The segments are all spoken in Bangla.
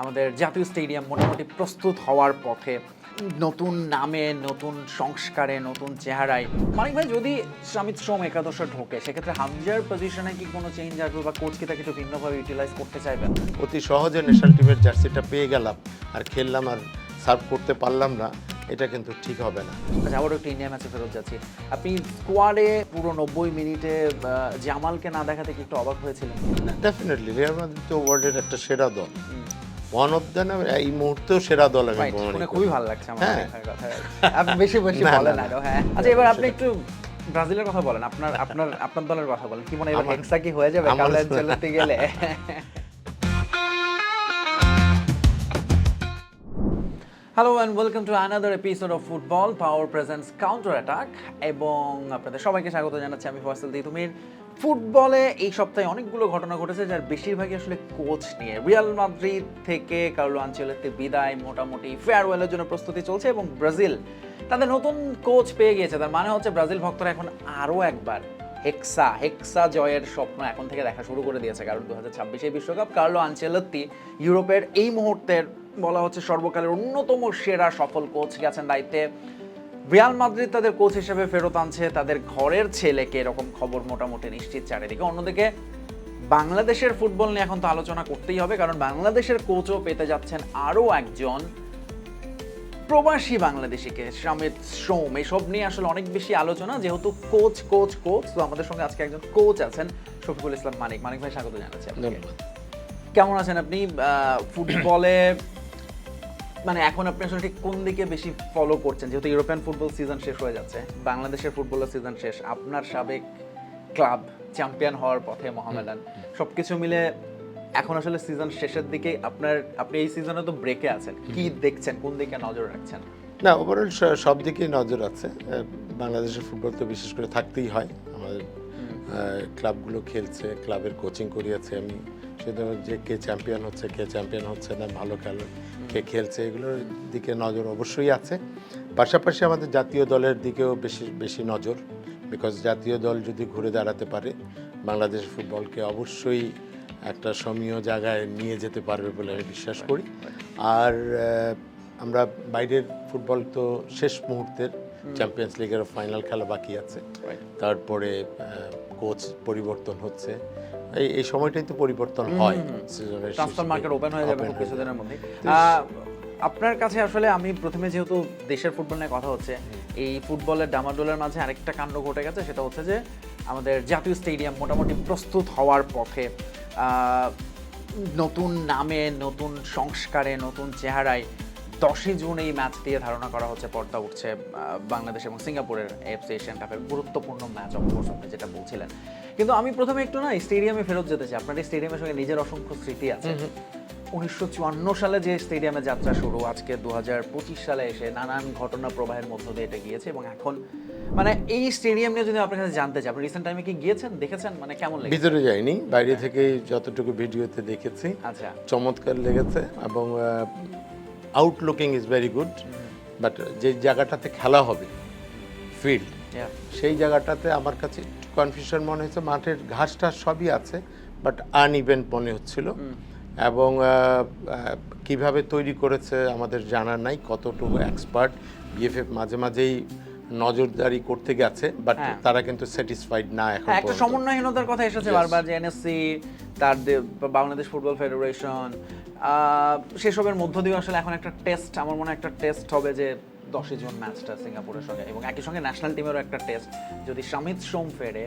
আমাদের জাতীয় স্টেডিয়াম মোটামুটি প্রস্তুত হওয়ার পথে নতুন নামে নতুন সংস্কারে নতুন চেহারায়। মানিক ভাই যদি সমিত শ্রম একাদশে ঢোকে সেক্ষেত্রে হামজার পজিশনে কি কোনো চেঞ্জ আসবে বা কোচ কি তাকে একটু ভিন্নভাবে ইউটিলাইজ করতে চাইবেন অতি সহজে ন্যাশনাল টিমের জার্সিটা পেয়ে গেলাম আর খেললাম আর সার্ভ করতে পারলাম না এটা কিন্তু ঠিক হবে না। আচ্ছা আবারও একটু ইন্ডিয়া ম্যাচে ফেরত যাচ্ছি। আপনি স্কোয়াডে পুরো নব্বই মিনিটে জামালকে না দেখাতে কি একটু অবাক হয়েছিলেন? ডেফিনেটলি রিয়াল মাদ্রিদ তো ওয়ার্ল্ডের একটা সেরা দল। ওয়ান অফ দ্য এই মুহূর্তেও সেরা দল আমি মনে খুবই ভালো লাগছে আমার হ্যাঁ। কথা। আপনি বেশি বেশি বলেন আরও হ্যাঁ। আচ্ছা এবার আপনি একটু ব্রাজিলের কথা বলেন। আপনার আপনার আপনার দলের কথা বলেন। কি মনে হয় হেক্সা কি হয়ে যাবে কালের কাল গেলে? Hello and welcome to another episode of football power presence counter attack এবং আপনাদের সবাইকে স্বাগত জানাচ্ছি আমি ফয়সাল দিতুমির ফুটবলে এই সপ্তাহে অনেকগুলো ঘটনা ঘটেছে যার বেশিরভাগই আসলে কোচ নিয়ে। রিয়াল মাদ্রিদ থেকে কার্লো আঞ্চলেতে বিদায়, মোটামুটি ফেয়ারওয়েলের জন্য প্রস্তুতি চলছে এবং ব্রাজিল তাদের নতুন কোচ পেয়ে গিয়েছে। তার মানে হচ্ছে ব্রাজিল ভক্তরা এখন আরও একবার হেক্সা হেক্সা জয়ের স্বপ্ন এখন থেকে দেখা শুরু করে দিয়েছে। কারণ দু হাজার ছাব্বিশে বিশ্বকাপ কার্লো আনচেলত্তি ইউরোপের এই মুহূর্তের বলা হচ্ছে সর্বকালের অন্যতম সেরা সফল কোচ গেছেন দায়িত্বে। রিয়াল মাদ্রিদ তাদের কোচ হিসেবে ফেরত আনছে তাদের ঘরের ছেলেকে এরকম খবর মোটামুটি নিশ্চিত চারিদিকে। অন্যদিকে বাংলাদেশের ফুটবল নিয়ে এখন তো আলোচনা করতেই হবে কারণ বাংলাদেশের কোচও পেতে যাচ্ছেন আরও একজন প্রবাসী বাংলাদেশিকে সমিত সোম। এসব নিয়ে আসলে অনেক বেশি আলোচনা যেহেতু কোচ কোচ কোচ তো আমাদের সঙ্গে আজকে একজন কোচ আছেন শফিকুল ইসলাম মানিক। মানিক ভাই স্বাগত জানাচ্ছি কেমন আছেন আপনি? আহ, ফুটবলে মানে এখন আপনি আসলে ঠিক কোন দিকে বেশি ফলো করছেন? যেহেতু ইউরোপিয়ান ফুটবল সিজন শেষ হয়ে যাচ্ছে বাংলাদেশের ফুটবলের সিজন শেষ আপনার সাবেক ক্লাব চ্যাম্পিয়ন হওয়ার পথে মোহামেডান সবকিছু মিলে এখন আসলে সিজন শেষের দিকে আপনার আপনি এই সিজনে তো ব্রেকে আছেন কি দেখছেন কোন দিকে নজর রাখছেন? না ওভারঅল সব দিকেই নজর আছে বাংলাদেশের ফুটবল তো বিশেষ করে থাকতেই হয় আমাদের ক্লাবগুলো খেলছে ক্লাবের কোচিং করিয়েছে আমি সেটা যে কে চ্যাম্পিয়ন হচ্ছে কে চ্যাম্পিয়ন হচ্ছে না ভালো খেলো খেলছে এগুলোর দিকে নজর অবশ্যই আছে। পাশাপাশি আমাদের জাতীয় দলের দিকেও বেশি বেশি নজর বিকজ জাতীয় দল যদি ঘুরে দাঁড়াতে পারে বাংলাদেশ ফুটবলকে অবশ্যই একটা সমীয় জায়গায় নিয়ে যেতে পারবে বলে আমি বিশ্বাস করি। আর আমরা বাইরের ফুটবল তো শেষ মুহূর্তের চ্যাম্পিয়ন্স লিগের ফাইনাল খেলা বাকি আছে। তারপরে কোচ পরিবর্তন হচ্ছে। এই এই সময়টাই তো পরিবর্তন হয়। ট্রান্সফার মার্কেট ওপেন হয়ে যাবে খুব কিছুদিনের মধ্যে আপনার কাছে আসলে আমি প্রথমে যেহেতু দেশের ফুটবল নিয়ে কথা হচ্ছে এই ফুটবলের ডামাডোলের মাঝে আরেকটা কাণ্ড ঘটে গেছে সেটা হচ্ছে যে আমাদের জাতীয় স্টেডিয়াম মোটামুটি প্রস্তুত হওয়ার পথে আহ, নতুন নামে নতুন সংস্কারে নতুন চেহারায় দশই জুন এই ম্যাচ দিয়ে ধারণা করা হচ্ছে পর্দা উঠছে বাংলাদেশ এবং সিঙ্গাপুরের এফসি এশিয়ান কাপের গুরুত্বপূর্ণ ম্যাচ অফকোর্স আপনি যেটা বলছিলেন। কিন্তু আমি প্রথমে একটু না স্টেডিয়ামে ফেরত যেতে চাই। আপনার স্টেডিয়ামের সঙ্গে নিজের অসংখ্য স্মৃতি আছে। উনিশশো চুয়ান্ন সালে যে স্টেডিয়ামে যাত্রা শুরু আজকে দুহাজার পঁচিশ সালে এসে নানান ঘটনা প্রবাহের মধ্য দিয়ে এটা গিয়েছে এবং এখন মানে এই স্টেডিয়াম নিয়ে যদি আপনার কাছে জানতে চাই আপনি রিসেন্ট টাইমে কি গিয়েছেন দেখেছেন? মানে কেমন লেগেছে? ভিতরে যাইনি বাইরে থেকেই যতটুকু ভিডিওতে দেখেছি। আচ্ছা। চমৎকার লেগেছে এবং outlooking is very good but যে জায়গাটাতে খেলা হবে ফিল্ড সেই জায়গাটাতে আমার কাছে একটু কনফিউশন মনে হয়েছে। মাঠের ঘাস টাস সবই আছে বাট আনইভেন্ট মনে হচ্ছিল। এবং কীভাবে তৈরি করেছে আমাদের জানা নাই কতটুকু এক্সপার্ট বিএফএফ মাঝে মাঝেই নজরদারি করতে গেছে বাট হ্যাঁ। তারা কিন্তু স্যাটিসফাইড না এখন হ্যাঁ একটা সমন্বয়হীনতার কথা এসেছে. বারবার যে এনএসসি তার বাংলাদেশ ফুটবল ফেডারেশন সেসবের মধ্য দিয়ে আসলে এখন একটা টেস্ট আমার মনে হয় একটা টেস্ট হবে যে দশই জুন ম্যাচটা সিঙ্গাপুরের সঙ্গে। এবং একই সঙ্গে ন্যাশনাল টিমেরও একটা টেস্ট যদি সমিত সোম ফেরে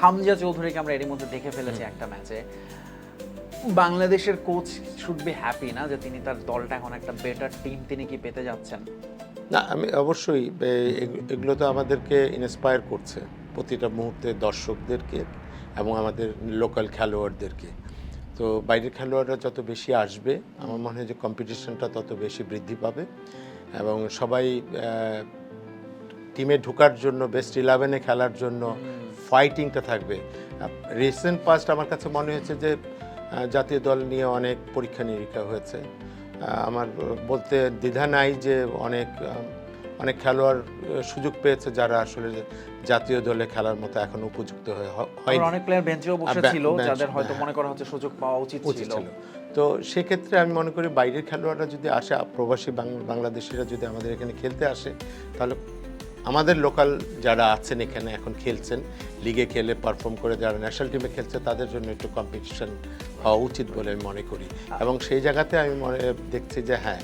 হামজা চৌধুরীকে আমরা এরই মধ্যে দেখে ফেলেছি একটা ম্যাচে বাংলাদেশের কোচ শুড বি হ্যাপি না যে তিনি তার দলটা এখন একটা বেটার টিম তিনি কি পেতে যাচ্ছেন? না আমি অবশ্যই এগুলো তো আমাদেরকে ইন্সপায়ার করছে। প্রতিটা মুহূর্তে দর্শকদেরকে এবং আমাদের লোকাল খেলোয়াড়দেরকে। তো বাইরের খেলোয়াড়রা যত বেশি আসবে, আমার মনে হয় যে কম্পিটিশনটা তত বেশি বৃদ্ধি পাবে এবং সবাই টিমে ঢোকার জন্য বেস্ট ইলেভেনে খেলার জন্য ফাইটিংটা থাকবে। রিসেন্ট পাস্ট আমার কাছে মনে হয়েছে যে জাতীয় দল নিয়ে অনেক পরীক্ষা নিরীক্ষা হয়েছে আমার বলতে দ্বিধা নাই যে অনেক অনেক খেলোয়াড় সুযোগ পেয়েছে যারা আসলে জাতীয় দলে খেলার মতো এখন উপযুক্ত হয়ে- হ- আবার হয়নি। অনেক প্লেয়ার বেঞ্চেও বসে ছিল যাদের হয়তো হ্যাঁ। মনে করা হচ্ছে সুযোগ পাওয়া উচিত ছিল। তো সেক্ষেত্রে আমি মনে করি বাইরের খেলোয়াড়রা যদি আসে প্রবাসী বাংলাদেশিরা যদি আমাদের এখানে খেলতে আসে তাহলে আমাদের লোকাল যারা আছেন এখানে এখন খেলছেন লিগে খেলে পারফর্ম করে যারা ন্যাশনাল টিমে খেলছে তাদের জন্য একটু কম্পিটিশন হওয়া উচিত বলে আমি মনে করি। এবং সেই জায়গাতে আমি মনে দেখছি যে হ্যাঁ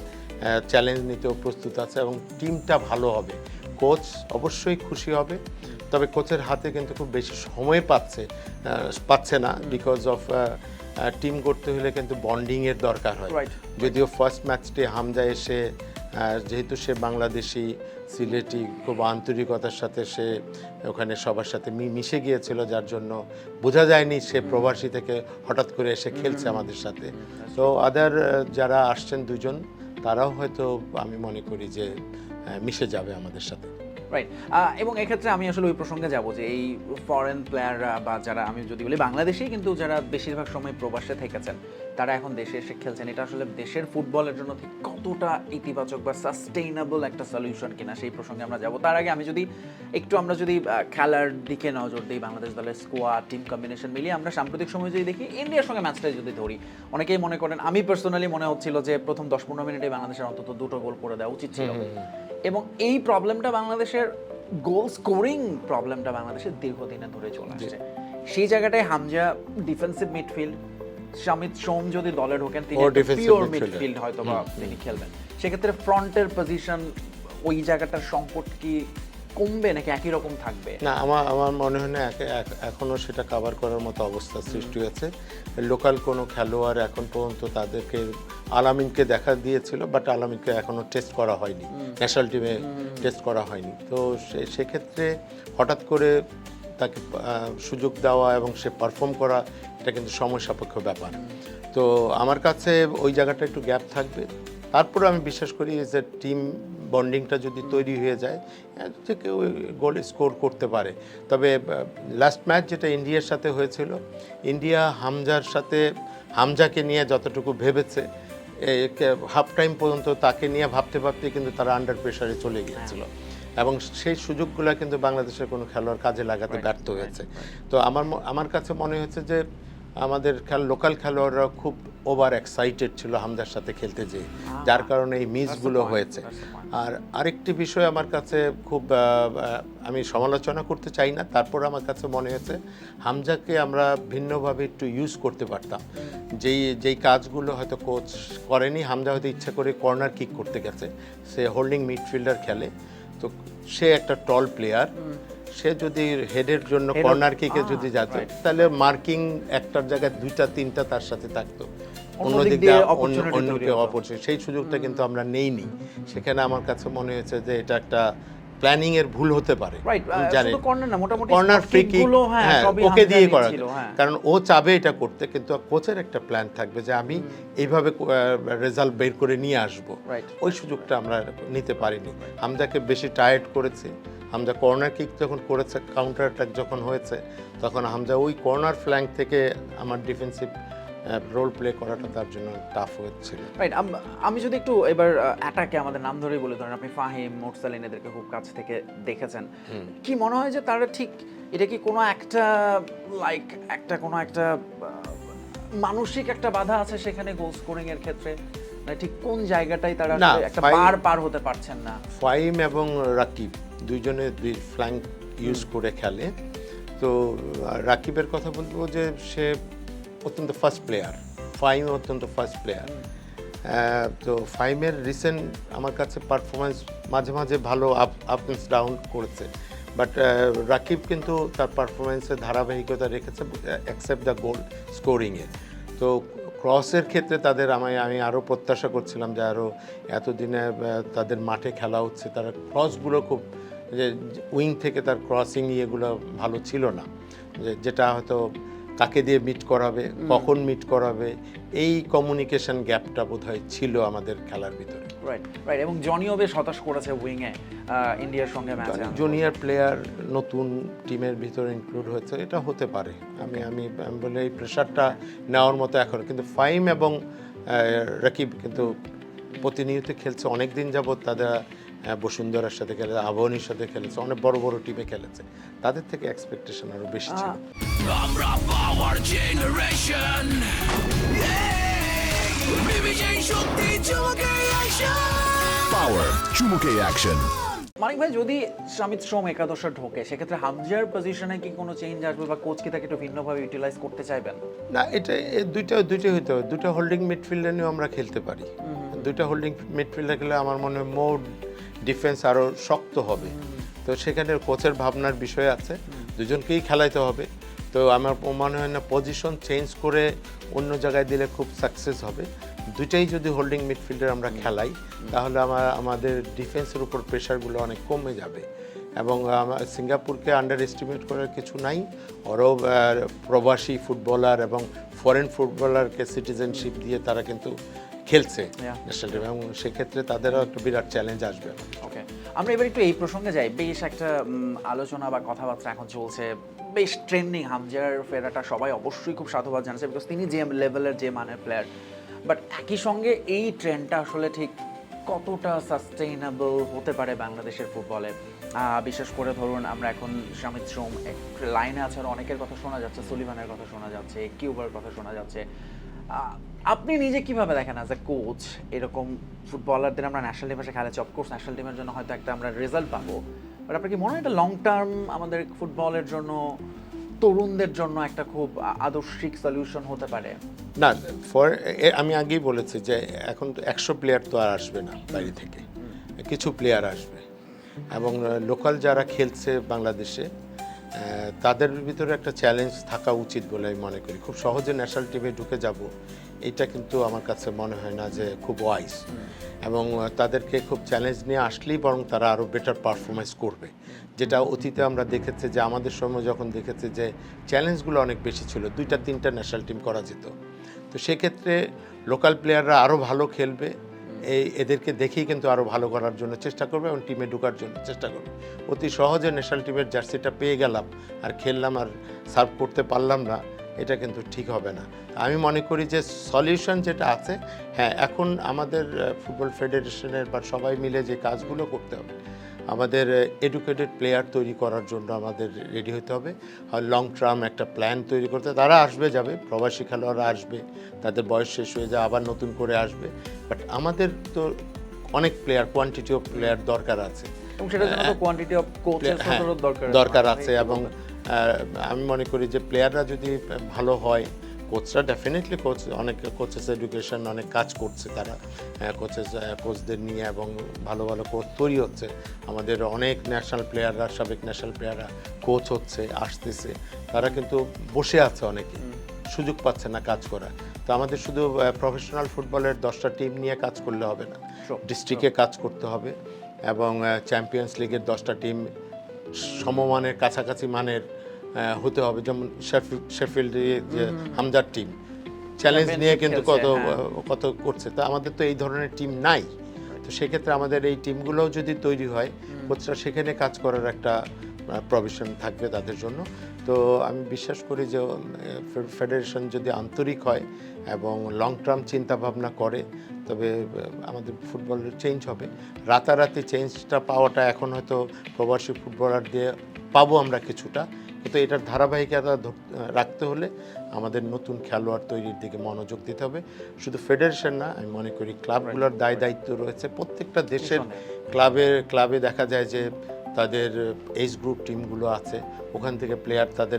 চ্যালেঞ্জ নিতেও প্রস্তুত আছে এবং টিমটা ভালো হবে। কোচ অবশ্যই খুশি হবে তবে কোচের হাতে কিন্তু খুব বেশি সময় পাচ্ছে পাচ্ছে না বিকজ অফ টিম করতে হলে কিন্তু বন্ডিংয়ের দরকার হয়। যদিও ফার্স্ট ম্যাচটি হামজা এসে যেহেতু সে বাংলাদেশি সিলেটি খুব আন্তরিকতার সাথে সে ওখানে সবার সাথে মিশে গিয়েছিল যার জন্য বোঝা যায়নি সে প্রবাসী থেকে হঠাৎ করে এসে খেলছে আমাদের সাথে। তো আদার যারা আসছেন দুজন তারাও হয়তো আমি মনে করি যে মিশে যাবে আমাদের সাথে। রাইট এবং এক্ষেত্রে আমি আসলে ওই প্রসঙ্গে যাব যে এই ফরেন প্লেয়াররা বা যারা আমি যদি বলি বাংলাদেশেই কিন্তু যারা বেশিরভাগ সময় প্রবাসে থেকেছেন, তারা এখন দেশে এসে খেলছেন। এটা আসলে দেশের ফুটবলের জন্য ঠিক কতটা ইতিবাচক বা সাস্টেইনেবল একটা সলিউশন কিনা সেই প্রসঙ্গে আমরা যাব। তার আগে আমি যদি একটু আমরা যদি খেলার দিকে নজর দিই, বাংলাদেশ দলের স্কোয়াড টিম কম্বিনেশন মিলিয়ে আমরা সাম্প্রতিক সময় যদি দেখি ইন্ডিয়ার সঙ্গে ম্যাচটা যদি ধরি, অনেকেই মনে করেন, আমি পার্সোনালি মনে হচ্ছিল যে প্রথম দশ পনেরো মিনিটে বাংলাদেশের অন্তত দুটো গোল করে দেওয়া উচিত ছিল। এবং এই প্রবলেমটা বাংলাদেশের গোল স্কোরিং প্রবলেমটা বাংলাদেশের দীর্ঘদিনে ধরে চলে আসছে। সেই জায়গাটায় হামজা ডিফেন্সিভ মিডফিল্ড শামিত সোম যদি দলে ঢোকেন তিনি পিওর মিডফিল্ড হয়তো বা তিনি খেলবেন। সেক্ষেত্রে ফ্রন্টের পজিশন ওই জায়গাটার সংকট কি কমবে নাকি একই রকম থাকবে? না আমার আমার মনে হয় না একে- এক- এখনও সেটা কভার করার মতো অবস্থা সৃষ্টি হয়েছে। লোকাল কোনো খেলোয়াড় এখন পর্যন্ত তাদেরকে আলামিনকে দেখা দিয়েছিল বাট আলামিনকে এখনও টেস্ট করা হয়নি। ন্যাশনাল টিমে টেস্ট করা হয়নি। তো সে- সেক্ষেত্রে হঠাৎ করে তাকে সুযোগ দেওয়া এবং সে পারফর্ম করা এটা কিন্তু সময় সাপেক্ষ ব্যাপার। তো আমার কাছে ওই জায়গাটা একটু গ্যাপ থাকবে। তারপরে আমি বিশ্বাস করি যে টিম বন্ডিংটা যদি তৈরি হয়ে যায় আহ, যে কেউ গোল স্কোর করতে পারে। তবে লাস্ট ম্যাচ যেটা ইন্ডিয়ার সাথে হয়েছিল ইন্ডিয়া হামজার সাথে হামজাকে নিয়ে যতটুকু ভেবেছে হাফ টাইম পর্যন্ত তাকে নিয়ে ভাবতে ভাবতে কিন্তু তারা আন্ডার প্রেশারে চলে গিয়েছিল। এবং সেই সুযোগগুলো কিন্তু বাংলাদেশের কোনো খেলোয়াড় কাজে লাগাতে ব্যর্থ হয়েছে। তো আমার আমার কাছে মনে হচ্ছে যে আমাদের খেল লোকাল খেলোয়াড়রা খুব ওভার এক্সাইটেড ছিল হামজার সাথে খেলতে যেয়ে যার কারণে এই মিসগুলো হয়েছে. আর আরেকটি বিষয় আমার কাছে খুব আমি সমালোচনা করতে চাই না তারপর আমার কাছে মনে হয়েছে হামজাকে আমরা ভিন্নভাবে একটু ইউজ করতে পারতাম। যেই যেই কাজগুলো হয়তো কোচ করেনি হামজা হয়তো ইচ্ছা করে কর্নার কিক করতে গেছে। সে হোল্ডিং মিডফিল্ডার খেলে। তো সে একটা টল প্লেয়ার সে যদি হেডের জন্য কর্নার কিকে Ah, যদি যেত তাহলে মার্কিং একটার জায়গায় দুইটা তিনটা তার সাথে থাকতো। অন্য অন্য দিক দিক দিয়ে অন্যকে অপরচুনিটি সেই সুযোগটা কিন্তু আমরা নেইনি। সেখানে আমার কাছে মনে হয়েছে যে এটা একটা প্ল্যানিং এর ভুল হতে পারে। কর্নার ফ্রি কিক হ্যাঁ ওকে দিয়ে করা হ্যাঁ। কারণ ও চাবে এটা করতে কিন্তু কোচের একটা প্ল্যান থাকবে যে আমি এইভাবে রেজাল্ট বের করে নিয়ে আসব. ওই সুযোগটা আমরা নিতে পারিনি। হামজাকে বেশি টায়ার্ড করেছে। হামজা কর্নার কিক যখন করেছে কাউন্টার অ্যাটাক যখন হয়েছে তখন হামজা ওই কর্নার ফ্ল্যাঙ্ক থেকে আমার ডিফেন্সিভ রোল প্লে করাটা তার জন্য টাফ হচ্ছিল। রাইট আমি যদি একটু এবার অ্যাটাকে আমাদের নাম ধরেই বলে ধরেন আপনি ফাহিম মোরসালিন এদেরকে খুব কাছ থেকে দেখেছেন। কি মনে হয় যে তারা ঠিক এটা কি কোনো একটা লাইক একটা কোনো একটা মানসিক একটা বাধা আছে সেখানে গোল স্কোরিং এর ক্ষেত্রে? মানে ঠিক কোন জায়গাটাই তারা একটা পার পার হতে পারছেন না? ফাইম এবং রাকিব। দুইজনে দুই ফ্ল্যাঙ্ক ইউজ করে খেলে। তো রাকিবের কথা বলব যে সে অত্যন্ত ফার্স্ট প্লেয়ার ফাইম অত্যন্ত ফার্স্ট প্লেয়ার তো ফাইমের রিসেন্ট আমার কাছে পারফরমেন্স মাঝে মাঝে ভালো আপ আপ ডাউন করেছে। বাট রাকিব কিন্তু তার পারফরমেন্সে ধারাবাহিকতা রেখেছে অ্যাকসেপ্ট দ্য গোল স্কোরিংয়ে তো ক্রসের ক্ষেত্রে তাদের আমি আমি আরও প্রত্যাশা করছিলাম যে আরও এতদিনে তাদের মাঠে খেলা হচ্ছে। তারা ক্রসগুলো খুব যে উইং থেকে তার ক্রসিং ইয়েগুলো ভালো ছিল না। যে যেটা হয়তো কাকে দিয়ে মিট করাবে কখন মিট করাবে এই কমিউনিকেশন গ্যাপটা বোধহয় ছিল আমাদের খেলার ভিতরে। রাইট রাইট এবং জনিও বেশ হতাশ করেছে উইংয়ে ইন্ডিয়ার সঙ্গে ম্যাচে জুনিয়র প্লেয়ার নতুন টিমের ভিতরে ইনক্লুড হয়েছে এটা হতে পারে। আমি আমি বলে এই প্রেশারটা নেওয়ার মতো এখন কিন্তু ফাইম এবং রাকিব কিন্তু প্রতিনিয়ত খেলছে অনেক দিন যাবৎ তারা বসুন্ধরার সাথে খেলেছে আবাহনীর সাথে খেলেছে অনেক বড় বড় টিমে খেলেছে। তাদের থেকে এক্সপেকটেশন আরও বেশি ছিল। আমরা পাওয়ার জেনারেশন শক্তি চুমকে অ্যাকশন মানিক ভাই যদি সমিত শ্রম একাদশে ঢোকে সেক্ষেত্রে হামজার পজিশনে কি কোনো চেঞ্জ আসবে বা কোচ কি তাকে একটু ভিন্নভাবে ইউটিলাইজ করতে চাইবেন? না এটা দুইটা দুইটা হইতে হবে। দুটো হোল্ডিং মিডফিল্ডার নিয়েও আমরা খেলতে পারি। দুইটা হোল্ডিং মিডফিল্ডার খেলে আমার মনে হয় মোর ডিফেন্স আরও শক্ত হবে। তো সেখানে কোচের ভাবনার বিষয় আছে। দুজনকেই খেলাইতে হবে। তো আমার মনে হয় না পজিশন চেঞ্জ করে অন্য জায়গায় দিলে খুব সাকসেস হবে। দুইটাই যদি হোল্ডিং মিডফিল্ডার আমরা খেলাই, তাহলে আমার আমাদের ডিফেন্সের উপর প্রেশারগুলো অনেক কমে যাবে। এবং সিঙ্গাপুরকে আন্ডার এস্টিমেট করার কিছু নাই। ওরাও প্রবাসী ফুটবলার এবং ফরেন ফুটবলারকে সিটিজেনশিপ দিয়ে তারা কিন্তু খেলছে ন্যাশনাল টিম এবং সেক্ষেত্রে তাদেরও একটা বিরাট চ্যালেঞ্জ আসবে। ওকে আমরা এবার একটু এই প্রসঙ্গে যাই। বেশ একটা আলোচনা বা কথাবার্তা এখন চলছে। বেশ ট্রেন্ডিং হামজার ফেরাটা সবাই অবশ্যই খুব সাধুবাদ জানাচ্ছে বিকজ তিনি যে লেভেলের যে মানের প্লেয়ার বাট একই সঙ্গে এই ট্রেন্ডটা আসলে ঠিক কতটা সাস্টেইনেবল হতে পারে বাংলাদেশের ফুটবলে বিশেষ করে ধরুন আমরা এখন সামিত শ্রম লাইনে আছে আর অনেকের কথা শোনা যাচ্ছে সুলিভানের কথা শোনা যাচ্ছে কিউবার কথা শোনা যাচ্ছে। আপনি নিজে কীভাবে দেখেন অ্যাজ এ কোচ এরকম ফুটবলারদের আমরা ন্যাশনাল টিমে খেলাচ্ছি অফকোর্স ন্যাশনাল টিমের জন্য হয়তো একটা আমরা রেজাল্ট পাবো বাট আপনার কি মনে হয় এটা লং টার্ম আমাদের ফুটবলের জন্য তরুণদের জন্য একটা খুব আদর্শিক সলিউশন হতে পারে? না ফর আমি আগেই বলেছি যে এখন তো একশো প্লেয়ার তো আর আসবে না বাইরে থেকে। কিছু প্লেয়ার আসবে। এবং লোকাল যারা খেলছে বাংলাদেশে তাদের ভিতরে একটা চ্যালেঞ্জ থাকা উচিত বলে আমি মনে করি। খুব সহজে ন্যাশনাল টিমে ঢুকে যাব, এটা কিন্তু আমার কাছে মনে হয় না যে খুব ওয়াইজ এবং তাদেরকে খুব চ্যালেঞ্জ নিয়ে আসলেই বরং তারা আরও বেটার পারফরমেন্স করবে। যেটা অতীতে আমরা দেখেছি যে, আমাদের সময় যখন দেখেছি যে চ্যালেঞ্জগুলো অনেক বেশি ছিল, দুইটা তিনটা ন্যাশনাল টিম করা যেত। তো সেক্ষেত্রে লোকাল প্লেয়াররা আরও ভালো খেলবে এই এদেরকে দেখেই কিন্তু আরও ভালো করার জন্য চেষ্টা করবে এবং টিমে ঢুকার জন্য চেষ্টা করবে। অতি সহজে ন্যাশনাল টিমের জার্সিটা পেয়ে গেলাম আর খেললাম আর সার্ভ করতে পারলাম না, এটা কিন্তু ঠিক হবে না। আমি মনে করি যে সলিউশন যেটা আছে হ্যাঁ এখন আমাদের ফুটবল ফেডারেশনের বা সবাই মিলে যে কাজগুলো করতে হবে আমাদের এডুকেটেড প্লেয়ার তৈরি করার জন্য আমাদের রেডি হতে হবে। আর লং টার্ম একটা প্ল্যান তৈরি করতে তারা আসবে যাবে। প্রবাসী খেলোয়াড়রা আসবে। তাদের বয়স শেষ হয়ে যায় আবার নতুন করে আসবে। বাট আমাদের তো অনেক প্লেয়ার কোয়ান্টিটি অফ প্লেয়ার দরকার আছে। কোয়ান্টিটি অফ হ্যাঁ, দরকার দরকার আছে এবং আমি মনে করি যে প্লেয়াররা যদি ভালো হয় কোচরা ডেফিনেটলি কোচ অনেক কোচেস এডুকেশন অনেক কাজ করছে তারা। কোচেস কোচদের নিয়ে এবং ভালো ভালো কোচ তৈরি হচ্ছে। আমাদের অনেক ন্যাশনাল প্লেয়াররা সাবেক ন্যাশনাল প্লেয়াররা কোচ হচ্ছে আসতেছে। তারা কিন্তু বসে আছে অনেকে। সুযোগ পাচ্ছে না কাজ করা তো আমাদের শুধু প্রফেশনাল ফুটবলের দশটা টিম নিয়ে কাজ করলে হবে না। ডিস্ট্রিক্টে কাজ করতে হবে এবং চ্যাম্পিয়ন্স লিগের দশটা টিম সমমানের কাছাকাছি মানের হতে হবে যেমন শেফিল্ডে যে হামজার টিম। চ্যালেঞ্জ নিয়ে কিন্তু কত হ্যাঁ। কত করছে। তো আমাদের তো এই ধরনের টিম নাই। তো সেক্ষেত্রে আমাদের এই টিমগুলোও যদি তৈরি হয় কোচরা সেখানে কাজ করার একটা প্রভিশন থাকবে তাদের জন্য। তো আমি বিশ্বাস করি যে ফেডারেশন যদি আন্তরিক হয় এবং লং টার্ম চিন্তা ভাবনা করে তবে আমাদের ফুটবলের চেঞ্জ হবে। রাতারাতি চেঞ্জটা পাওয়াটা এখন হয়তো প্রবাসী ফুটবলার দিয়ে পাবো আমরা কিছুটা। কিন্তু এটার ধারাবাহিকতা ধর- রাখতে হলে আমাদের নতুন খেলোয়াড় তৈরির দিকে মনোযোগ দিতে হবে। শুধু ফেডারেশন না আমি মনে করি ক্লাবগুলোর দায় দায়িত্ব রয়েছে। প্রত্যেকটা দেশের ক্লাবে ক্লাবে দেখা যায় যে তাদের এইজ গ্রুপ টিমগুলো আছে। ওখান থেকে প্লেয়ার তাদের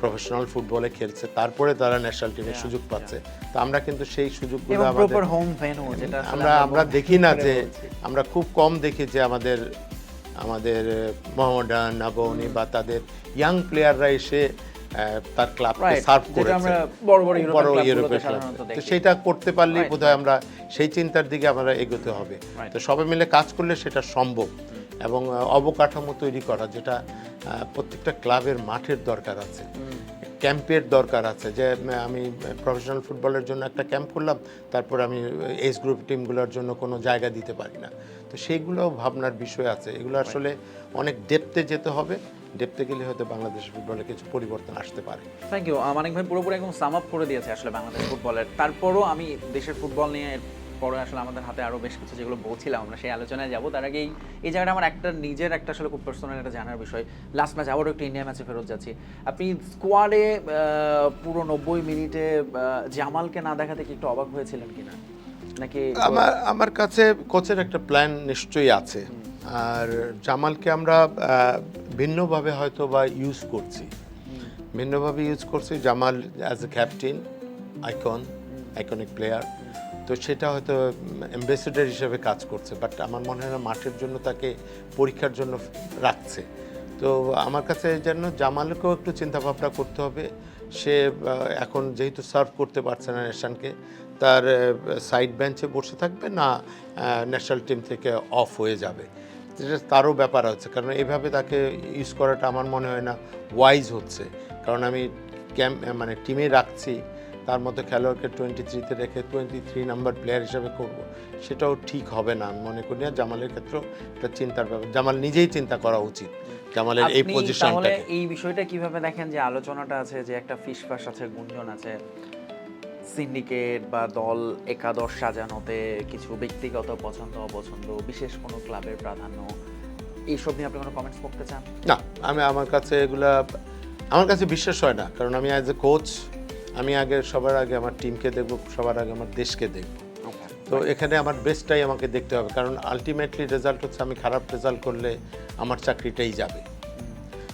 প্রফেশনাল ফুটবলে খেলছে। তারপরে তারা ন্যাশনাল টিমের সুযোগ পাচ্ছে। তো আমরা কিন্তু সেই সুযোগগুলো আমরা আমরা দেখি না যে আমরা খুব কম দেখি যে আমাদের আমাদের মোহামেডান নাবনি বা তাদের ইয়াং প্লেয়াররা এসে তার ক্লাবকে সার্ভ যেটা করেছে। আমরা বড় বড় ইউরোপের তো সেটা করতে পারলেই বোধহয় আমরা সেই চিন্তার দিকে আমরা এগোতে হবে। তো সবাই মিলে কাজ করলে সেটা সম্ভব এবং অবকাঠামো তৈরি করা যেটা প্রত্যেকটা ক্লাবের মাঠের দরকার আছে। ক্যাম্পের দরকার আছে। যে আমি প্রফেশনাল ফুটবলের জন্য একটা ক্যাম্প করলাম তারপর আমি এজ গ্রুপ টিমগুলোর জন্য কোনো জায়গা দিতে পারি না। তো সেইগুলো ভাবনার বিষয় আছে। এগুলো আসলে অনেক ডেপতে যেতে হবে। ডেপতে গেলে হয়তো বাংলাদেশ ফুটবলে কিছু পরিবর্তন আসতে পারে। থ্যাংক ইউ মানিক ভাই পুরোপুরি একদম সাম আপ করে দিয়েছে আসলে বাংলাদেশ ফুটবলের তারপরও আমি দেশের ফুটবল নিয়ে পরে আসলে আমাদের হাতে আরও বেশ কিছু যেগুলো বলছিলাম আমরা সেই আলোচনায় যাব। তার আগে এই- জায়গাটা আমার একটা নিজের একটা আসলে খুব পার্সোনাল একটা জানার বিষয়। লাস্ট ম্যাচ আবারও একটু ইন্ডিয়া ম্যাচে ফেরত যাচ্ছি। আপনি স্কোয়াডে পুরো নব্বই মিনিটে জামালকে না দেখাতে কি একটু অবাক হয়েছিলেন কিনা? নাকি আমার আমার কাছে কোচের একটা প্ল্যান নিশ্চয়ই আছে। আর জামালকে আমরা ভিন্নভাবে হয়তো বা ইউজ করছি। ভিন্নভাবে ইউজ করছি। Jamal as a captain icon iconic player তো সেটা হয়তো অ্যাম্বাসেডার হিসেবে কাজ করছে। বাট আমার মনে হয় না মাঠের জন্য তাকে পরীক্ষার জন্য রাখছে। তো আমার কাছে যেন জামালকেও একটু চিন্তাভাবনা করতে হবে। সে এখন যেহেতু সার্ভ করতে পারছে না নেশানকে তার সাইড বেঞ্চে বসে থাকবে না ন্যাশনাল টিম থেকে অফ হয়ে যাবে। এটা তারও ব্যাপার আছে কারণ এভাবে তাকে ইউজ করাটা আমার মনে হয় না ওয়াইজ হচ্ছে। কারণ আমি ক্যাম্প মানে টিমে রাখছি তার মধ্যে খেলোয়াড়কে টোয়েন্টি থ্রিতে রেখে টোয়েন্টি থ্রি নাম্বার প্লেয়ার হিসেবে করব সেটাও ঠিক হবে না। আমি মনে করি না জামালের ক্ষেত্রেও একটা চিন্তার ব্যাপার জামাল নিজেই চিন্তা করা উচিত জামালের এই পজিশনটাকে এই বিষয়টা কীভাবে দেখেন যে আলোচনাটা আছে যে একটা ফিসফাস আছে গুঞ্জন আছে? সিন্ডিকেট বা দল একাদশ সাজানোতে কিছু ব্যক্তিগত পছন্দ অপছন্দ বিশেষ কোনো ক্লাবের প্রাধান্য এইসব নিয়ে আপনি কোনো কমেন্টস করতে চান? না আমি আমার কাছে এগুলা আমার কাছে বিশ্বাস হয় না। কারণ আমি অ্যাজ এ কোচ আমি আগে সবার আগে আমার টিমকে দেখব সবার আগে আমার দেশকে দেখব। তো এখানে আমার বেস্টটাই আমাকে দেখতে হবে। কারণ আলটিমেটলি রেজাল্ট হচ্ছে আমি খারাপ রেজাল্ট করলে আমার চাকরিটাই যাবে।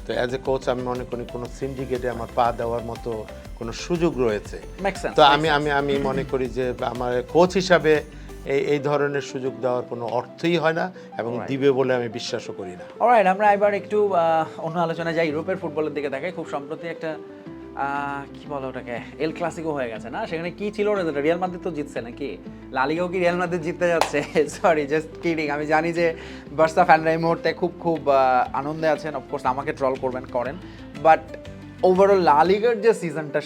তো অ্যাজ এ কোচ আমি মনে করি কোনো সিন্ডিকেটে আমার পা দেওয়ার মতো কোনো সুযোগ রয়েছে। তো আমি আমি আমি মনে করি যে আমার কোচ হিসাবে এই এই ধরনের সুযোগ দেওয়ার কোনো অর্থই হয় না এবং দিবে বলে আমি বিশ্বাসও করি না। অলরাইট আমরা এবার একটু অন্য আলোচনায় যাই। ইউরোপের ফুটবলের দিকে দেখাই খুব সম্প্রতি একটা কি বলে ওটাকে? এল ক্লাসিকো হয়ে গেছে না? সেখানে কি ছিল রেজাল্ট রিয়াল মাদ্রিদ তো জিতছে নাকি? লালিগাও কি রিয়াল মাদ্রিদ জিততে যাচ্ছে? সরি জাস্ট কিডিং আমি জানি যে বার্সা ফ্যানরা এই মুহূর্তে খুব খুব আনন্দে আছেন। অফকোর্স আমাকে ট্রল করবেন করেন। বাট ওভারঅল লালিগার যে সিজনটা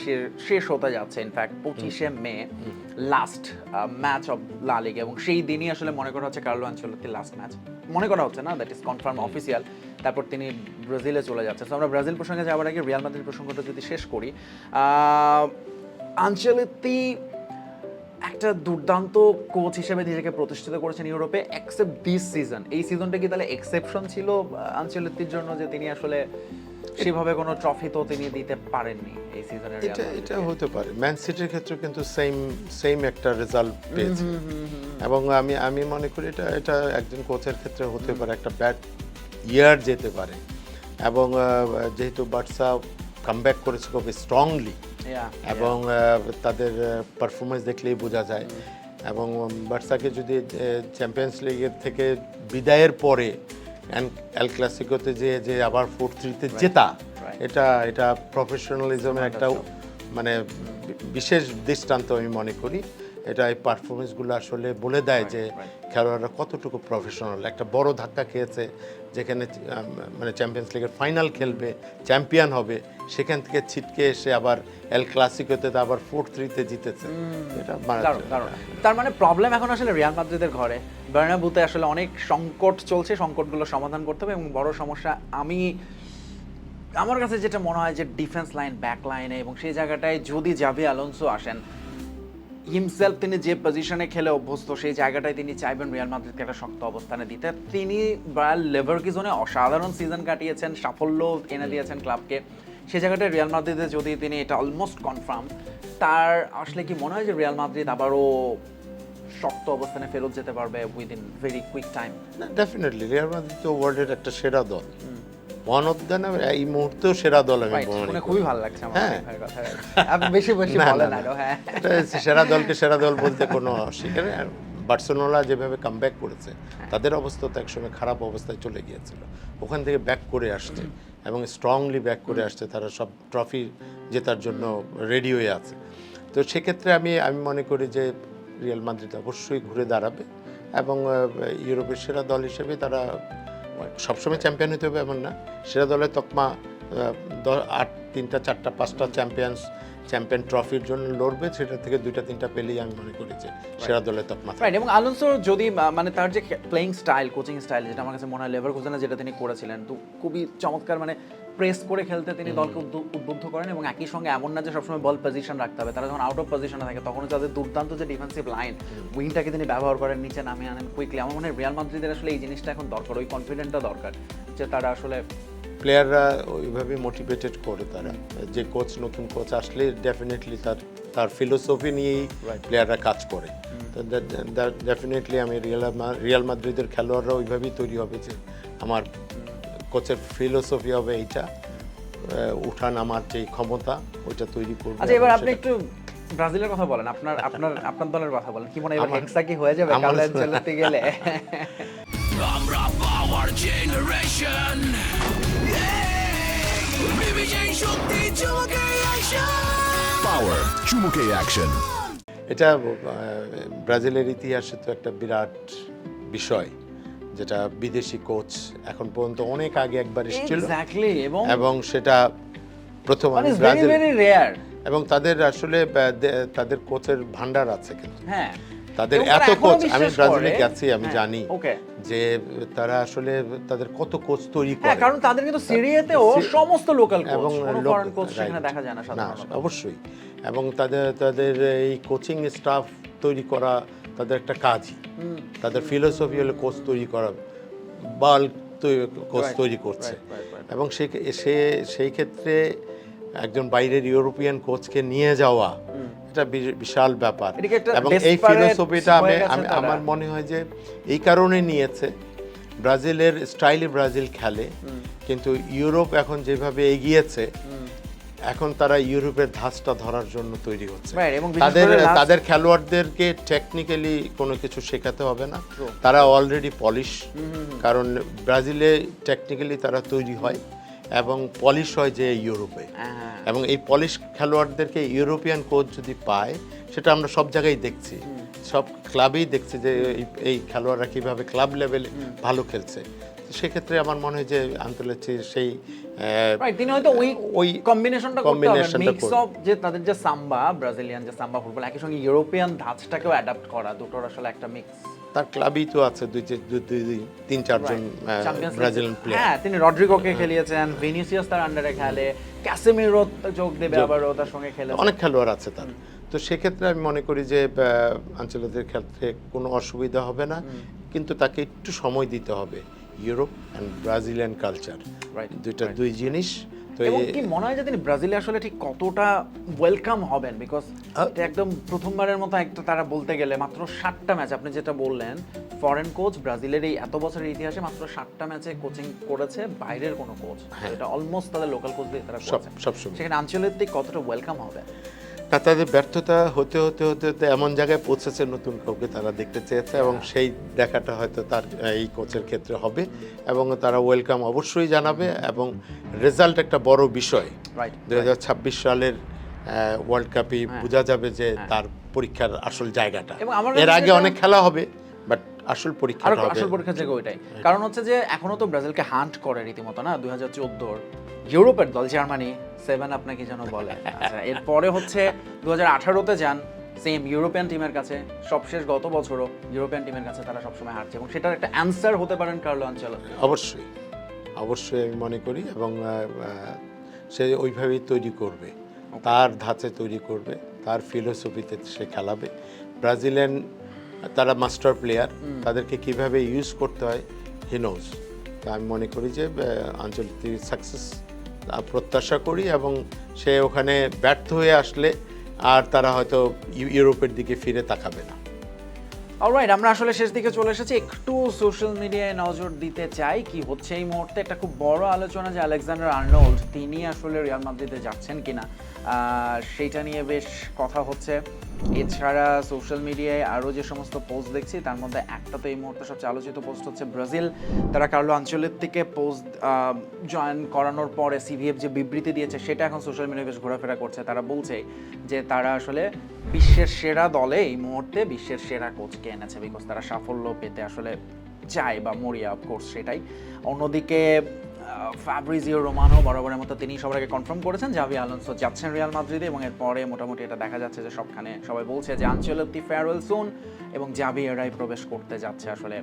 শেষ হতে যাচ্ছে ইনফ্যাক্ট পঁচিশে May last match of La Liga এবং সেই দিনই আসলে মনে করা হচ্ছে কার্লো আঞ্চলতির লাস্ট ম্যাচ মনে করা হচ্ছে না দ্যাট ইজ কনফার্ম অফিসিয়াল তারপর তিনি ব্রাজিলে চলে যাচ্ছেন তো আমরা ব্রাজিল প্রসঙ্গে যাওয়ার আগে রিয়াল মাদ্রিদ প্রসঙ্গটা যদি শেষ করি আঞ্চলিতি একটা দুর্দান্ত কোচ হিসেবে নিজেকে প্রতিষ্ঠিত করেছেন ইউরোপে এক্সেপ্ট দিস সিজন এই সিজনটা কি তাহলে এক্সেপশন ছিল আঞ্চলিতির জন্য যে তিনি আসলে সেভাবে কোনো ট্রফি তো তিনি দিতে পারেননি এই সিজনের এটা এটা হতে পারে। ম্যান সিটির ক্ষেত্রে কিন্তু সেম সেম একটা রেজাল্ট পেয়েছে। এবং আমি আমি মনে করি এটা এটা একজন কোচের ক্ষেত্রে হতে পারে একটা ব্যাড ইয়ার যেতে পারে। এবং যেহেতু বার্সা কামব্যাক করেছে খুব স্ট্রংলি এবং তাদের পারফরমেন্স দেখলেই বোঝা যায়। এবং বার্সাকে যদি চ্যাম্পিয়ন্স লিগের থেকে বিদায়ের পরে এল ক্লাসিকোতে যে যে আবার ফোর থ্রিতে জেতা. এটা এটা প্রফেশনালিজমের একটা মানে বিশেষ দৃষ্টান্ত আমি মনে করি এটা এই পারফরমেন্সগুলো আসলে বলে দেয় যে খেলোয়াড়রা কতটুকু প্রফেশনাল একটা বড় ধাক্কা খেয়েছে যেখানে মানে চ্যাম্পিয়ন্স লিগের ফাইনাল খেলবে চ্যাম্পিয়ন হবে সেখান থেকে ছিটকে এসে আবার এল ক্লাসিকোতে আবার ফোর থ্রিতে জিতেছে। এটা তার মানে প্রবলেম এখন আসলে রিয়াল মাদ্রিদের ঘরে। বার্নাবুতে আসলে অনেক সংকট চলছে সংকটগুলো সমাধান করতে হবে এবং বড় সমস্যা আমি আমার কাছে যেটা মনে হয় যে ডিফেন্স লাইন ব্যাক লাইনে এবং সেই জায়গাটায় যদি জাভি আলোনসো আসেন হিমসেলফ তিনি যে পজিশনে খেলে অভ্যস্ত সেই জায়গাটায় তিনি চাইবেন রিয়াল মাদ্রিদকে একটা শক্ত অবস্থানে দিতে। তিনি ব্রায়াল লেভারকিজনে অসাধারণ সিজন কাটিয়েছেন সাফল্য এনে দিয়েছেন ক্লাবকে সেই জায়গাটায় রিয়াল মাদ্রিদে যদি তিনি এটা অলমোস্ট কনফার্ম তার আসলে কি মনে হয় যে রিয়াল মাদ্রিদ আবারও শক্ত অবস্থানে ফেরত যেতে পারবে উইদিন ভেরি কুইক টাইম না ডেফিনেটলি রিয়াল মাদ্রিদ তো ওয়ার্ল্ডের একটা সেরা দল। ওয়ান অফ দ্য এই মুহূর্তেও সেরা দল আমি মনে খুবই ভালো লাগছে আমার হ্যাঁ। বেশি বেশি বলেন আরও হ্যাঁ। সেরা দলকে সেরা দল বলতে কোনো অস্বীকার বার্সেলোনা যেভাবে কামব্যাক করেছে তাদের অবস্থা তো একসময় খারাপ অবস্থায় চলে গিয়েছিল। ওখান থেকে ব্যাক করে আসছে এবং স্ট্রংলি ব্যাক করে আসছে তারা সব ট্রফি জেতার জন্য রেডি হয়ে আছে। তো সেক্ষেত্রে আমি আমি মনে করি যে রিয়াল মাদ্রিদ অবশ্যই ঘুরে দাঁড়াবে এবং ইউরোপের সেরা দল হিসেবে তারা সবসময় চ্যাম্পিয়ন হতে হবে এমন না। সেরা দলের তকমা আট তিনটা চারটা পাঁচটা চ্যাম্পিয়ন্স চ্যাম্পিয়ন ট্রফির জন্য লড়বে সেটা থেকে দুইটা তিনটা পেলেই আমি মনে করি যে সেরা দলের তকমা। রাইট এবং আলোনসো যদি মানে তার যে প্লেইং স্টাইল কোচিং স্টাইল যেটা আমার কাছে মনে হয় লেভার যেটা তিনি করেছিলেন তো খুবই চমৎকার মানে প্রেস করে খেলতে তিনি দলকে উদ্বু- উদ্বুদ্ধ করেন এবং একই সঙ্গে এমন না যে সবসময় বল পজিশন রাখতে হবে। তারা যখন আউট অফ পজিশনে থাকে তখন তাদের দুর্দান্ত যে ডিফেন্সিভ লাইন উইংটাকে তিনি ব্যবহার করেন নিচে নামিয়ে আনেন কুইকলি আমার মনে হয় রিয়াল মাদ্রিদের আসলে এই জিনিসটা এখন দরকার ওই কনফিডেন্টটা দরকার যে তারা আসলে প্লেয়াররা ওইভাবে মোটিভেটেড করে তারা। যে কোচ নতুন কোচ আসলে ডেফিনেটলি তার তার ফিলোসফি নিয়েই প্লেয়াররা কাজ করে। ডেফিনেটলি আমি রিয়াল রিয়াল মাদ্রিদের খেলোয়াড়রা ওইভাবেই তৈরি হবে যে আমার কোচের ফিলোসফি হবে এইটা আহ, উঠান আমার যে ক্ষমতা ওইটা তৈরি করবে। আচ্ছা এবার আপনি একটু ব্রাজিলের কথা বলেন আপনার আপনার আপনার দলের কথা বলেন কি মনে হয় হেক্সা কি হয়ে যাবে কালো অ্যাঞ্চেলোটি গেলে? আমরা পাওয়ার জেনারেশন বিবিজয় শক্তি চমকে আসা চুমুকে অ্যাকশন এটা ব্রাজিলের ইতিহাসে তো একটা বিরাট বিষয়। যেটা বিদেশি কোচ এখন পর্যন্ত অনেক আগে একবার এসেছিল। এবং সেটা প্রথম মানে আমি ব্রাজিল এবং তাদের আসলে তাদের কোচের ভান্ডার আছে কিন্তু। হ্যাঁ। তাদের এত কোচ আমি ব্রাজিলে গেছি আমি হ্যাঁ, জানি যে তারা আসলে তাদের কত কোচ তৈরি হ্যাঁ করে। কারণ তাদের কিন্তু সিরিয়াতেও সি- সমস্ত লোকাল কোচ এবং ফরেন কোচ সেখানে দেখা যায় না সাধারণত। অবশ্যই। এবং তাদের তাদের এই কোচিং স্টাফ তৈরি করা তাদের একটা কাজই। তাদের ফিলোসফি হলো কোচ তৈরি করা বাল কোচ তৈরি করছে. এবং সে সে সেই ক্ষেত্রে একজন বাইরের ইউরোপিয়ান কোচকে নিয়ে যাওয়া এটা বিশাল ব্যাপার। এবং এই ফিলোসফিটা আমি- আমার মনে হয় যে এই কারণে নিয়েছে ব্রাজিলের স্টাইলে ব্রাজিল খেলে কিন্তু ইউরোপ এখন যেভাবে এগিয়েছে এখন তারা ইউরোপের ধাঁচটা ধরার জন্য তৈরি হচ্ছে। এবং তাদের তাদের খেলোয়াড়দেরকে টেকনিক্যালি কোনো কিছু শেখাতে হবে না। তারা অলরেডি পলিশ কারণ ব্রাজিলে টেকনিক্যালি তারা তৈরি হয় এবং পলিশ হয় যে ইউরোপে। হ্যাঁ। এবং এই পলিশ খেলোয়াড়দেরকে ইউরোপিয়ান কোচ যদি পায় সেটা আমরা সব জায়গায় দেখছি। সব ক্লাবেই দেখছি যে এই- খেলোয়াড়রা কীভাবে ক্লাব লেভেলে ভালো খেলছে। সেক্ষেত্রে আমার মনে হয় যে আন্তর্জাতিক সেই তিনি হয়তো ওই ওই কম্বিনেশনটা মিক্স অফ যে তাদের যে সাম্বা ব্রাজিলিয়ান যে সাম্বা ফুটবল একই সঙ্গে ইউরোপিয়ান ধাঁচটাকেও অ্যাডাপ্ট করা দুটোর আসলে একটা মিক্স তার ক্লাবই তো আছে দুই তিন চারজন ব্রাজিলিয়ান প্লেয়ার হ্যাঁ তিনি রড্রিগোকে খেলিয়েছেন ভিনিসিয়াস তার আন্ডারে খেলে ক্যাসেমিরো যোগ দেবে আবারও তার সঙ্গে খেলে অনেক খেলোয়াড় আছে তার। তো সেক্ষেত্রে আমি মনে করি যে আঞ্চলিকদের ক্ষেত্রে কোনো অসুবিধা হবে না কিন্তু তাকে একটু সময় দিতে হবে। ইউরোপ অ্যান্ড ব্রাজিলিয়ান কালচার দুইটা দুই জিনিস তো কি মনে হয় যে তিনি ব্রাজিলে আসলে ঠিক কতটা ওয়েলকাম হবেন? বিকজ একদম প্রথমবারের মতো একটা তারা বলতে গেলে মাত্র ষাটটা ম্যাচ আপনি যেটা বললেন ফরেন কোচ ব্রাজিলের এই এত বছরের ইতিহাসে মাত্র ষাটটা ম্যাচে কোচিং করেছে বাইরের কোনো কোচ এটা অলমোস্ট তাদের লোকাল কোচ দিয়ে তারা হ্যাঁ। সব সবসময় সেখানে আঞ্চলিক কতটা ওয়েলকাম হবে? না তাদের ব্যর্থতা হতে হতে হতে হতে এমন জায়গায় পৌঁছেছে নতুন কাউকে তারা দেখতে চেয়েছে এবং সেই দেখাটা হয়তো তার এই কোচের ক্ষেত্রে হবে এবং তারা ওয়েলকাম অবশ্যই জানাবে এবং রেজাল্ট একটা বড় বিষয়। দু হাজার ছাব্বিশ সালের ওয়ার্ল্ড কাপে বোঝা যাবে যে তার পরীক্ষার আসল জায়গাটা। এর আগে অনেক খেলা হবে বাট আসল পরীক্ষা আসল পরীক্ষা জায়গা ওইটাই। কারণ হচ্ছে যে এখনও তো ব্রাজিলকে হান্ট করে রীতিমতো না? দুই হাজার চোদ্দোর। ইউরোপের দল জার্মানি সেভেন আপনাকে যেন বলে। আচ্ছা, এরপরে হচ্ছে দু হাজার আঠারোতে যান সেম ইউরোপিয়ান টিমের কাছে সবশেষ গত বছরও ইউরোপিয়ান টিমের কাছে তারা সবসময় হারছে। এবং সেটার একটা অ্যান্সার হতে পারেন কার্লো আঞ্চলতি অবশ্যই অবশ্যই আমি মনে করি এবং সে ওইভাবেই তৈরি করবে। তার ধাঁচে তৈরি করবে তার ফিলোসফিতে সে খেলাবে। ব্রাজিলিয়ান তারা মাস্টার প্লেয়ার তাদেরকে কীভাবে ইউজ করতে হয় হি নোজ তা আমি মনে করি যে আঞ্চলিক সাকসেস প্রত্যাশা করি এবং সে ওখানে ব্যর্থ হয়ে আসলে আর তারা হয়তো ইউরোপের দিকে ফিরে তাকাবে না। অলরাইট আমরা আসলে শেষ দিকে চলে এসেছি। একটু সোশ্যাল মিডিয়ায় নজর দিতে চাই, কি হচ্ছে এই মুহূর্তে? একটা খুব বড় আলোচনা যে আলেকজান্ডার আর্নল্ড, তিনি আসলে রিয়াল মাদ্রিদে যাচ্ছেন কিনা? সেইটা নিয়ে বেশ কথা হচ্ছে। এছাড়া সোশ্যাল মিডিয়ায় আরও যে সমস্ত পোস্ট দেখছি, তার মধ্যে একটা তো এই মুহূর্তে সবচেয়ে আলোচিত পোস্ট হচ্ছে ব্রাজিল। তারা কার্লো আঞ্চলিক থেকে পোস্ট জয়েন করানোর পরে সিভিএফ যে বিবৃতি দিয়েছে, সেটা এখন সোশ্যাল মিডিয়ায় বেশ ঘোরাফেরা করছে। তারা বলছে যে তারা আসলে বিশ্বের সেরা দলে এই মুহূর্তে বিশ্বের সেরা কোচকে এনেছে বিকজ তারা সাফল্য পেতে আসলে চায় বা মরিয়া অফকোর্স সেটাই। অন্যদিকে ফ্যাব্রিজিও রোমানো বরাবরের মতো তিনি সবার আগে কনফার্ম করেছেন জাভি আলোনসো যাচ্ছেন রিয়াল মাদ্রিদে এবং এরপরে মোটামুটি এটা দেখা যাচ্ছে যে সবখানে সবাই বলছে যে আঞ্চলতি ফেয়ারওয়েল সুন এবং জাভি এরাই প্রবেশ করতে যাচ্ছে আসলে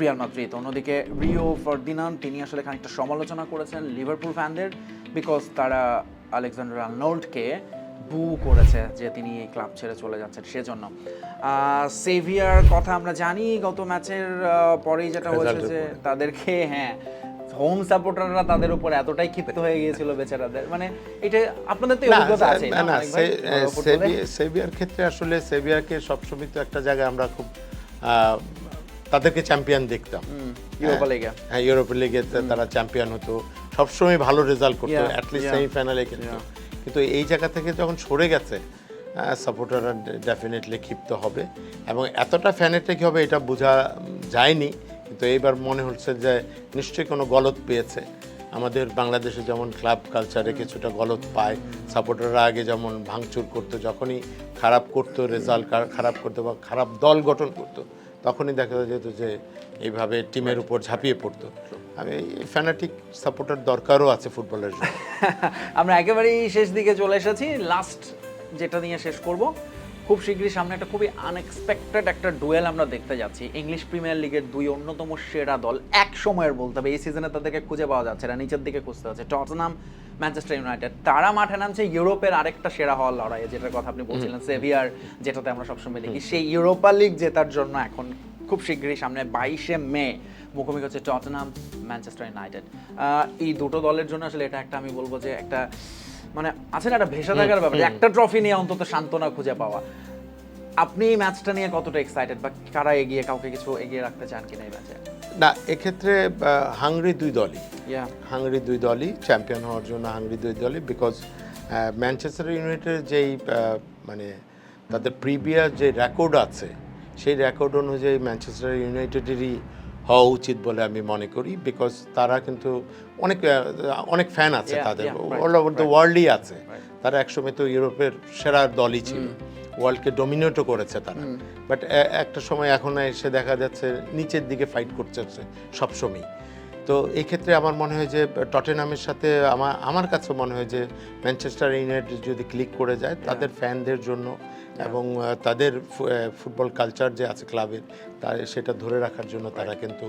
রিয়াল মাদ্রিদ অন্যদিকে রিও ফার্দিনান্ড তিনি আসলে খানিকটা সমালোচনা করেছেন লিভারপুল ফ্যানদের বিকজ তারা আলেকজান্ডার আর্নল্ডকে বু করেছে যে তিনি এই ক্লাব ছেড়ে চলে যাচ্ছেন সেজন্য। সেভিয়ার কথা আমরা জানি গত ম্যাচের পরেই যেটা হয়েছে যে তাদেরকে হ্যাঁ হোম সাপোর্টাররা তাদের উপর এতটাই ক্ষিপ্ত হয়ে গিয়েছিল বেচারাদের। মানে এটা আপনাদের তো অভিজ্ঞতা আছে না, সেভিয়ার ক্ষেত্রে আসলে সেভিয়ারকে সবসময় তো একটা জায়গায় আমরা খুব আহ, তাদেরকে চ্যাম্পিয়ন দেখতাম। ইউরোপা লিগে। হ্যাঁ ইউরোপের লিগে তারা চ্যাম্পিয়ন হতো। সবসময় ভালো রেজাল্ট করতো অ্যাটলিস্ট সেমিফাইনালে কিন্তু কিন্তু এই জায়গা থেকে যখন সরে গেছে সাপোর্টাররা ডেফিনেটলি ক্ষিপ্ত হবে এবং এতটা ফ্যানেটে কি হবে এটা বোঝা যায়নি। কিন্তু এইবার মনে হচ্ছে যে নিশ্চয়ই কোনো গলত পেয়েছে। আমাদের বাংলাদেশে যেমন ক্লাব কালচারে কিছুটা গলত পায় সাপোর্টাররা আগে যেমন ভাঙচুর করতো যখনই খারাপ করতো রেজাল্ট খারাপ করতো বা খারাপ দল গঠন করতো তখনই দেখা যেত যে এইভাবে টিমের উপর ঝাঁপিয়ে পড়তো। আমি ফ্যানাটিক সাপোর্টার দরকারও আছে ফুটবলের জন্য। আমরা একেবারেই শেষ দিকে চলে এসেছি। লাস্ট যেটা নিয়ে শেষ করব খুব শীঘ্রই সামনে একটা খুবই আনএক্সপেক্টেড একটা ডুয়েল আমরা দেখতে যাচ্ছি। ইংলিশ প্রিমিয়ার লিগের দুই অন্যতম সেরা দল এক সময়ের বলতে হবে। এই সিজনে তাদেরকে খুঁজে পাওয়া যাচ্ছে না নিচের দিকে খুঁজতে হচ্ছে। টটনাম ম্যানচেস্টার ইউনাইটেড তারা মাঠে নামছে ইউরোপের আরেকটা সেরা হওয়ার লড়াইয়ে যেটার কথা আপনি বলছিলেন সেভিয়ার যেটাতে আমরা সবসময় দেখি। সেই ইউরোপা লিগ জেতার জন্য এখন খুব শীঘ্রই সামনে বাইশে মে মুখোমুখি হচ্ছে টটনাম ম্যানচেস্টার ইউনাইটেড। এই দুটো দলের জন্য আসলে এটা একটা আমি বলব যে একটা মানে আছে না একটা ভেসে থাকার ব্যাপার একটা ট্রফি নিয়ে অন্তত সান্ত্বনা খুঁজে পাওয়া। আপনি এই ম্যাচটা নিয়ে কতটা এক্সাইটেড বা কারা এগিয়ে কাউকে কিছু এগিয়ে রাখতে চান কিনা এই ম্যাচে না এক্ষেত্রে হাঙ্গরি দুই দলই। হাঙ্গরি দুই দলই চ্যাম্পিয়ন হওয়ার জন্য হাঙ্গরি দুই দলই বিকজ ম্যানচেস্টার ইউনাইটেড যেই মানে তাদের প্রিভিয়াস যে রেকর্ড আছে সেই রেকর্ড অনুযায়ী ম্যানচেস্টার ইউনাইটেডেরই হওয়া উচিত বলে আমি মনে করি বিকজ তারা কিন্তু অনেক অনেক ফ্যান আছে তাদের। অল ওভার দ্য ওয়ার্ল্ডই আছে। তারা একসময় তো ইউরোপের সেরা দলই ছিল। ওয়ার্ল্ডকে ডমিনেটও করেছে তারা। বাট একটা সময় এখন এসে দেখা যাচ্ছে নিচের দিকে ফাইট করছে সবসময় তো এই ক্ষেত্রে আমার মনে হয় যে টটেনামের সাথে আমার আমার কাছে মনে হয় যে ম্যানচেস্টার ইউনাইটেড যদি ক্লিক করে যায় তাদের ফ্যানদের জন্য এবং তাদের ফুটবল কালচার যে আছে ক্লাবের তা সেটা ধরে রাখার জন্য তারা কিন্তু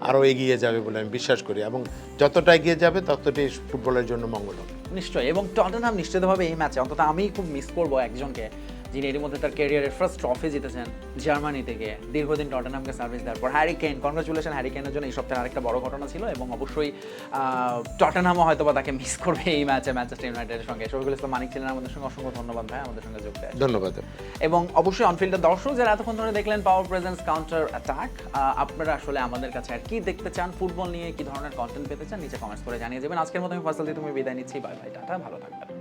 আরও এগিয়ে যাবে বলে আমি বিশ্বাস করি এবং যতটা এগিয়ে যাবে ততটাই ফুটবলের জন্য মঙ্গল নিশ্চয়ই এবং টটেনহাম নিশ্চিতভাবে এই ম্যাচে অন্তত আমি খুব মিস করব একজনকে। যিনি এর মধ্যে তার ক্যারিয়ারের ফার্স্ট ট্রফি জিতেছেন জার্মানি থেকে। দীর্ঘদিন টটেনহামকে সার্ভিস দেওয়ার পর হ্যারি কেন কনগ্রাচুলেশন হ্যারি কেনের জন্য এই সপ্তাহে আরেকটা বড় ঘটনা ছিল এবং অবশ্যই টটেনহামও হয়তো বা তাকে মিস করবে এই ম্যাচে ম্যানচেস্টার ইউনাইটেডের সঙ্গে। শফিকুল ইসলাম মানিক ছিলেন আমাদের সঙ্গে অসংখ্য ধন্যবাদ ভাই আমাদের সঙ্গে যোগ দেয় ধন্যবাদ। এবং অবশ্যই অনফিল্ডের দর্শক যারা এতক্ষণ ধরে দেখলেন পাওয়ার প্রেজেন্স কাউন্টার অ্যাটাক আপনারা আসলে আমাদের কাছে আর কি দেখতে চান ফুটবল নিয়ে কি ধরনের কন্টেন্ট পেতে চান নিচে কমেন্টস করে জানিয়ে যাবেন আজকের মতো আমি ফসল দিয়ে তুমি বিদায় নিচ্ছি। বাই বাই টাটা ভালো থাকবেন।